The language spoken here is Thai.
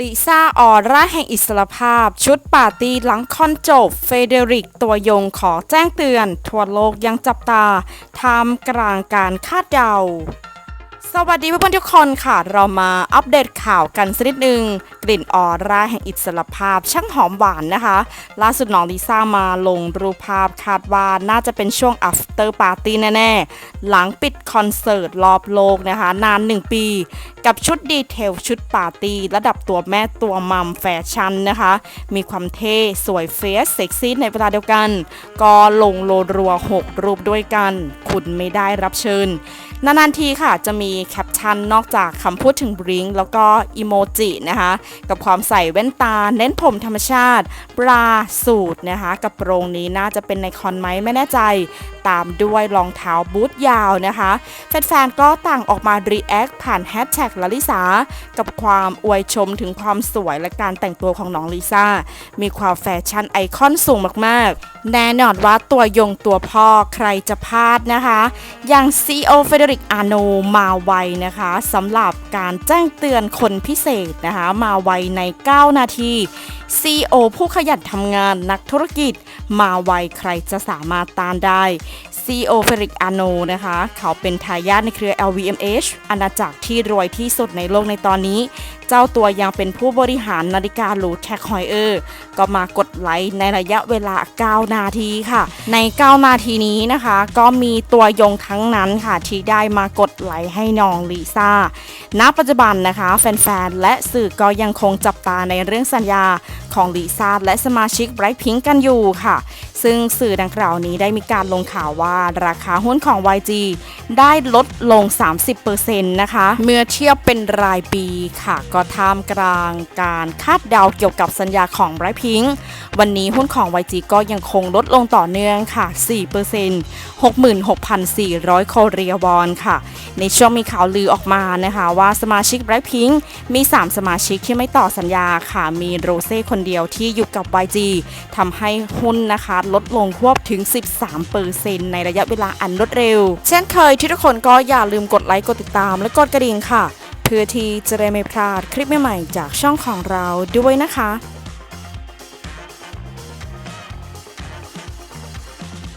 ลิซ่าออร่าแห่งอิสรภาพ ชุดปาร์ตี้หลังคอนจบ เฟเดริกตัวยงขอแจ้งเตือน ทั่วโลกยังจับตาทำกลางการคาดเดา สวัสดีเพื่อนๆทุกคนค่ะ เรามาอัปเดตข่าวกันสักนิดนึงกลิ่นออร่าแห่งอิสรภาพ ช่างหอมหวานนะคะ ล่าสุดน้องลิซ่ามาลงรูปภาพคาดว่าน่าจะเป็นช่วง after party แน่ ๆ หลังปิดคอนเสิร์ตรอบโลกนะคะ นาน 1 ปี กับชุดดีเทลชุดปาร์ตี้ระดับตัวแม่ตัวมัมแฟชั่นนะคะ มีความเท่ สวยเฟสเซ็กซี่ในเวลาเดียวกัน ก็ลงโลรัว 6 รูปด้วยกัน คุณไม่ได้รับเชิญนานๆทีค่ะจะมีแคปชั่นนอกจากคำพูดถึงบริงแล้วก็อีโมจินะคะกับความใส่แว่นตา เน้นผมธรรมชาติ ปลาสูตรนะคะ กับโปรงนี้น่าจะเป็นในคอนไหมไม่แน่ใจ ตามด้วยรองเท้าบูทยาวนะคะ แฟนๆ ก็ต่างออกมารีแอคผ่านแฮชแท็กลลิสากับความอวยชมถึงความสวยและการแต่งตัวของน้องลิซ่า มีความแฟชั่นไอคอนสูงมากๆ แน่นอนว่าตัวยงตัวพ่อใครจะพลาดนะคะ อย่าง CEO เฟเดริกอาโนมาไวนะคะสำหรับการแจ้งเตือนคนพิเศษนะคะ มาไวใน 9 นาที CEO ผู้ขยันทำงานนักธุรกิจ มาไวใครจะสามารถต้านได้ CEO เฟริกอาโนนะคะ เขาเป็นทายาทในเครือ LVMH อาณาจักรที่รวยที่สุดในโลกในตอนนี้ เจ้าตัวยังเป็นผู้บริหารนาฬิกาหรูแท็กฮอยเออร์ก็มากดไลค์ในระยะเวลา 9 นาทีค่ะ ใน 9 นาทีนี้นะคะ ก็มีตัวยงทั้งนั้นค่ะ ที่ได้มากดไลค์ให้น้องลิซ่าณปัจจุบันนะคะ แฟนๆ และสื่อก็ยังคงจับตาในเรื่องสัญญา ของลิซ่าและสมาชิกไบรท์พิงกันอยู่ค่ะ ซึ่งสื่อดังกล่าวนี้ได้มีการลงข่าวว่าราคาหุ้นของ YG ได้ลดลง 30%นะคะ เมื่อเทียบเป็นรายปีค่ะ ก็ท่ามกลางการคาดเดาเกี่ยวกับสัญญาของไบรท์พิงค์ วันนี้หุ้นของ YG ก็ยังคงลดลงต่อเนื่องค่ะ 4% 66,400 โคเรียวอนค่ะ ในช่วงมีข่าวลือออกมานะคะว่าสมาชิก Bright Pink มี 3 สมาชิกที่ไม่ต่อสัญญาค่ะ มีโรเซ่คนเดียวที่อยู่กับ YG ทำให้หุ้นนะคะลดลงควบถึง 13%ในระยะเวลาอันรวดเร็ว เช่นเคยที่ทุกคนก็อย่าลืมกดไลค์ กดติดตาม และกดกระดิ่งค่ะ เพื่อที่จะได้ไม่พลาดคลิปใหม่ๆจากช่องของเราด้วยนะคะ